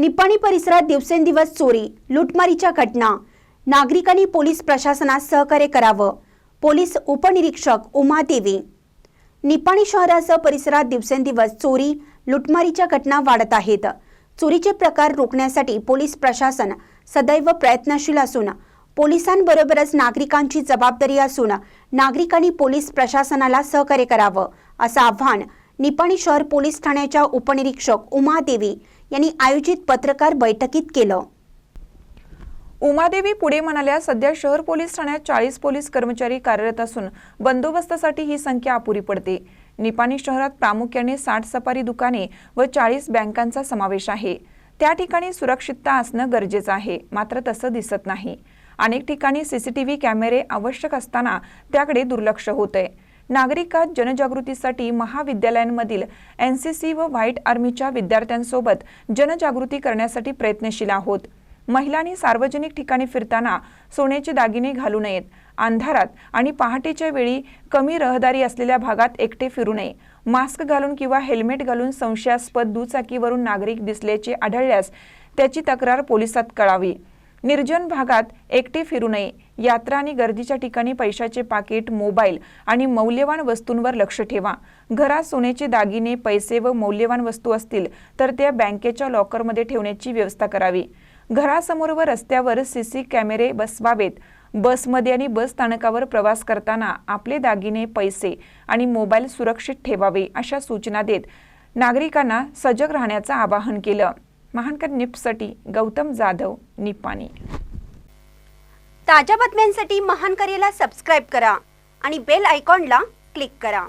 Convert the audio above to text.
निपाणी परिसरात दिवसेंदिवस चोरी लुटमारीच्या घटना. नागरिकांनी पोलीस प्रशासनास सहकार्य करावं. पोलीस उपनिरीक्षक उमा देवी. निपाणी शहरासह परिसरात दिवसेंदिवस चोरी लुटमारीच्या घटना वाढत आहेत. चोरीचे प्रकार रोखण्यासाठी पोलीस प्रशासन सदैव प्रयत्नशील असून पोलिसांबरोबरच नागरिकांची जबाबदारी असून नागरिकांनी पोलीस प्रशासनाला सहकार्य करावं असं आव्हान निपाणी शहर पोलीस ठाण्याच्या उपनिरीक्षक उमा देवी यांनी आयोजित पत्रकार बैठकीत केलं. उमादेवी पुढे म्हणाल्या सध्या शहर पोलीस ठाण्यात चाळीस पोलीस कर्मचारी कार्यरत असून बंदोबस्तासाठी ही संख्या अपुरी पडते. निपाणी शहरात प्रामुख्याने साठ सफारी दुकाने व चाळीस बँकांचा समावेश आहे. त्या ठिकाणी सुरक्षितता असणं गरजेचं आहे मात्र तसं दिसत नाही. अनेक ठिकाणी सीसीटीव्ही कॅमेरे आवश्यक असताना त्याकडे दुर्लक्ष होतंय. नागरिकात जनजागृतीसाठी महाविद्यालयांमधील एन सी सी व व्हाईट आर्मीच्या विद्यार्थ्यांसोबत जनजागृती करण्यासाठी प्रयत्नशील आहोत. महिलांनी सार्वजनिक ठिकाणी फिरताना सोन्याचे दागिने घालू नयेत. अंधारात आणि पहाटेच्या वेळी कमी रहदारी असलेल्या भागात एकटे फिरू नये. मास्क घालून किंवा हेल्मेट घालून संशयास्पद दुचाकीवरून नागरिक दिसल्याचे आढळल्यास त्याची तक्रार पोलिसात कळावी. निर्जन भागात एकटे फिरू नये. यात्रा आणि गर्दीच्या ठिकाणी पैशाचे पाकिट मोबाईल आणि मौल्यवान वस्तूंवर लक्ष ठेवा. घरात सोन्याचे दागिने पैसे व मौल्यवान वस्तू असतील तर त्या बँकेच्या लॉकरमध्ये ठेवण्याची व्यवस्था करावी. घरासमोर व रस्त्यावर सीसी कॅमेरे बसवावेत. बसमध्ये आणि बस स्थानकावर प्रवास करताना आपले दागिने पैसे आणि मोबाईल सुरक्षित ठेवावे अशा सूचना देत नागरिकांना सजग राहण्याचं आवाहन केलं. महानकर निप्ससाठी गौतम जाधव निपाणी. ताज्या बातम्यांसाठी महानकरेला सबस्क्राईब करा आणि बेल आयकॉनला क्लिक करा.